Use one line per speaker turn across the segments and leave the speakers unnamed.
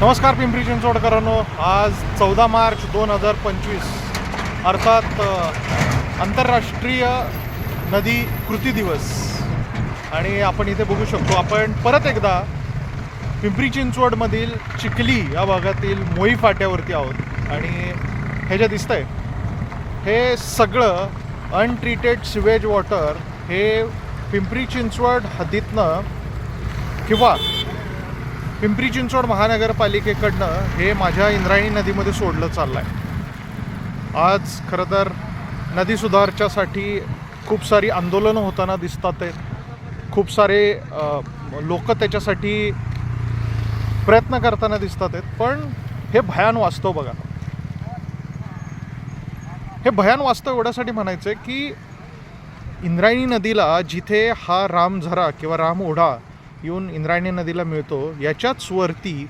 नमस्कार पिंपरी चिंचवडकरांनो. आज चौदा मार्च दोन हजार पंचवीस. अर्थात आंतरराष्ट्रीय नदी कृती दिवस. आणि आपण इथे बघू शकतो आपण परत एकदा पिंपरी चिंचवडमधील चिखली या भागातील मोई फाट्यावरती आहोत. आणि हे जे दिसतंय हे सगळं अनट्रीटेड सिवेज वॉटर हे पिंपरी चिंचवड हद्दीतनं किंवा पिंपरी चिंचवड महानगरपालिकेकडनं हे माझ्या इंद्रायणी नदीमध्ये सोडलं चाललं आहे आज खरं तर नदी सुधारच्यासाठी खूप सारी आंदोलनं होताना दिसतात आहेत खूप सारे लोक त्याच्यासाठी प्रयत्न करताना दिसतात आहेत पण हे भयान वास्तव बघा. हे भयान वास्तव एवढ्यासाठी म्हणायचं आहे की इंद्रायणी नदीला जिथे हा रामझरा किंवा राम ओढा येऊन इंद्रायणी नदीला मिळतो. याच्याच वरती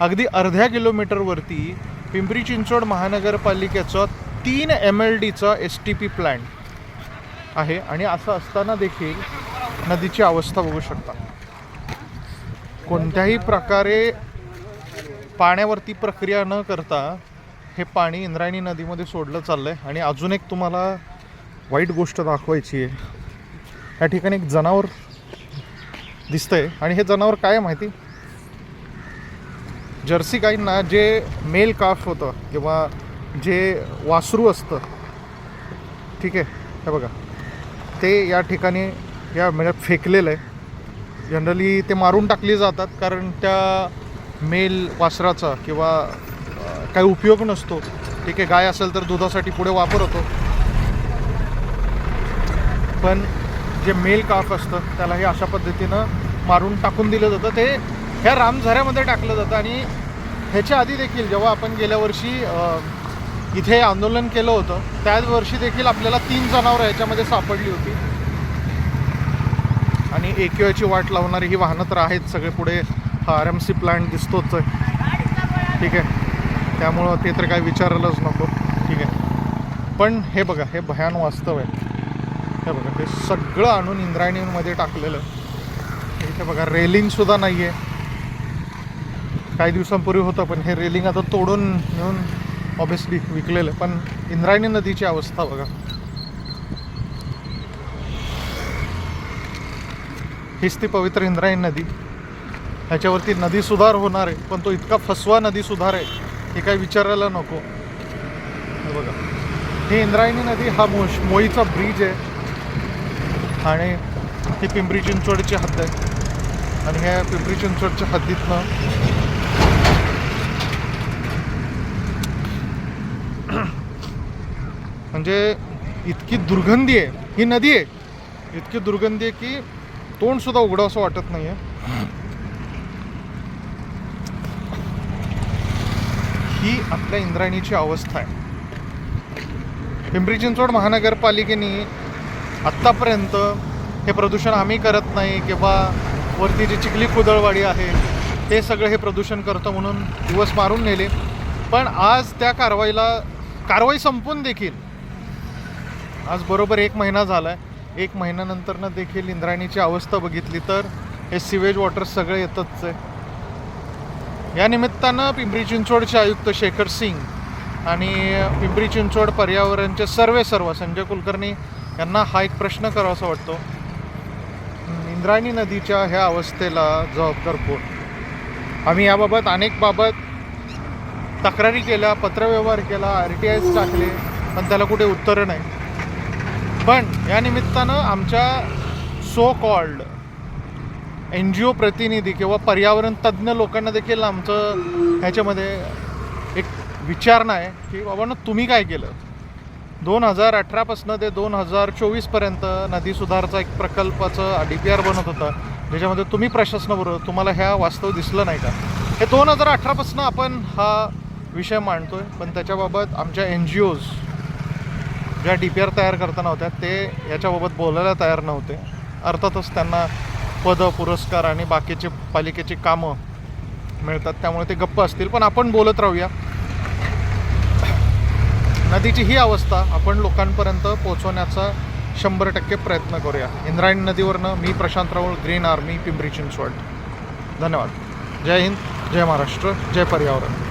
अगदी अर्ध्या किलोमीटरवरती पिंपरी चिंचवड महानगरपालिकेचा तीन एम एल डीचा एस टी पी प्लॅन्ट आहे आणि असं असताना देखील नदीची अवस्था बघू शकता. कोणत्याही प्रकारे पाण्यावरती प्रक्रिया न करता हे पाणी इंद्रायणी नदीमध्ये सोडलं चाललं आहे आणि अजून एक तुम्हाला वाईट गोष्ट दाखवायची आहे. या ठिकाणी एक जनावर दिसतंय. आणि हे जनावर काय माहिती? जर्सी गाईंना जे मेल काफ होतं किंवा जे वासरू असतं ठीक आहे? हे बघा. ते या ठिकाणी या म्हणजे फेकलेलं आहे. जनरली ते मारून टाकली जातात कारण त्या मेल वासराचा किंवा काही उपयोग नसतो. ठीक आहे गाय असेल तर दुधासाठी पुढे वापर होतो. पण जे मेल काफ असतं त्याला हे अशा पद्धतीनं मारून टाकून दिलं जातं. ते ह्या रामझऱ्यामध्ये टाकलं जातं आणि ह्याच्या आधी देखील जेव्हा आपण गेल्या वर्षी इथे आंदोलन केलं होतं त्याच वर्षी देखील आपल्याला तीन जनावरं ह्याच्यामध्ये सापडली होती. आणि एकवेळची वाट लावणारी ही वाहनं तर आहेत सगळे पुढे. हा आर एम सी प्लांट दिसतोच आहे. ठीक आहे. त्यामुळं ते तर काही विचारायलाच नको. ठीक आहे. पण हे बघा हे भयान वास्तव आहे. हे बघा ते सगळं आणून इंद्रायणीमध्ये टाकलेलं. इथे बघा रेलिंगसुद्धा नाही आहे काही दिवसांपूर्वी होतं पण हे रेलिंग आता तोडून नेऊन ऑब्विसली विकलेलं पण इंद्रायणी नदीची अवस्था बघा. हीच ती पवित्र इंद्रायणी नदी. ह्याच्यावरती नदी सुधार होणार आहे पण तो इतका फसवा नदी सुधार आहे हे काही विचारायला नको. हे बघा. ही इंद्रायणी नदी हा मोश मोईचा ब्रिज आहे. आणि ही पिंपरी चिंचवडची हद्द आहे. आणि ह्या पिंपरी चिंचवडच्या हद्दीतनं म्हणजे इतकी दुर्गंधी आहे. ही नदी आहे. इतकी दुर्गंधी आहे की तोंडसुद्धा उघडं असं वाटत नाही आहे ही आपल्या इंद्रायणीची अवस्था आहे. पिंपरी चिंचवड महानगरपालिकेने आत्तापर्यंत हे प्रदूषण आम्ही करत नाही किंवा वरती जी चिखली कुदळवाडी आहे ते सगळं हे प्रदूषण करतं म्हणून दिवस मारून नेले. पण आज त्या कारवाईला कारवाई संपून देखील आज बरोबर एक महिना झाला आहे एक महिन्यानंतरनं देखील इंद्रायणीची अवस्था बघितली तर हे सिवेज वॉटर सगळं येतच आहे या निमित्तानं पिंपरी चिंचवडचे आयुक्त शेखर सिंग आणि पिंपरी चिंचवड पर्यावरणचे सर्वे सर्व संजय कुलकर्णी यांना हा एक प्रश्न करावासा वाटतो. इंद्रायणी नदीच्या ह्या अवस्थेला जबाबदार कोण? आम्ही याबाबत अनेक बाबत तक्रारी केल्या पत्रव्यवहार केला आर टी आयच टाकले पण त्याला कुठे उत्तरं नाही. पण या निमित्तानं आमच्या so called N G O प्रतिनिधी किंवा पर्यावरण तज्ज्ञ लोकांना देखील आमचं ह्याच्यामध्ये एक विचारणा आहे की बाबा ना तुम्ही काय केलं? दोन हजार अठरापासनं ते दोन हजार चोवीसपर्यंत नदी सुधारचा एक प्रकल्पाचं डी पी आर बनत होतं. ज्याच्यामध्ये तुम्ही प्रशासनाबरोबर तुम्हाला ह्या वास्तव दिसलं नाही का? हे दोन हजार अठरापासनं आपण हा विषय मांडतो आहे पण त्याच्याबाबत आमच्या एन जी ओज ज्या डी पी आर तयार करताना होत्या ते याच्याबाबत बोलायला तयार नव्हते. अर्थातच त्यांना पदं पुरस्कार आणि बाकीचे पालिकेची कामं मिळतात. त्यामुळे ते गप्प असतील. पण आपण बोलत राहूया. नदीची ही अवस्था आपण लोकांपर्यंत पोहोचवण्याचा शंभर टक्के प्रयत्न करूया. इंद्रायणी नदीवरनं मी प्रशांत राऊळ ग्रीन आर्मी पिंपरी चिंचवड. धन्यवाद. जय हिंद जय महाराष्ट्र जय पर्यावरण.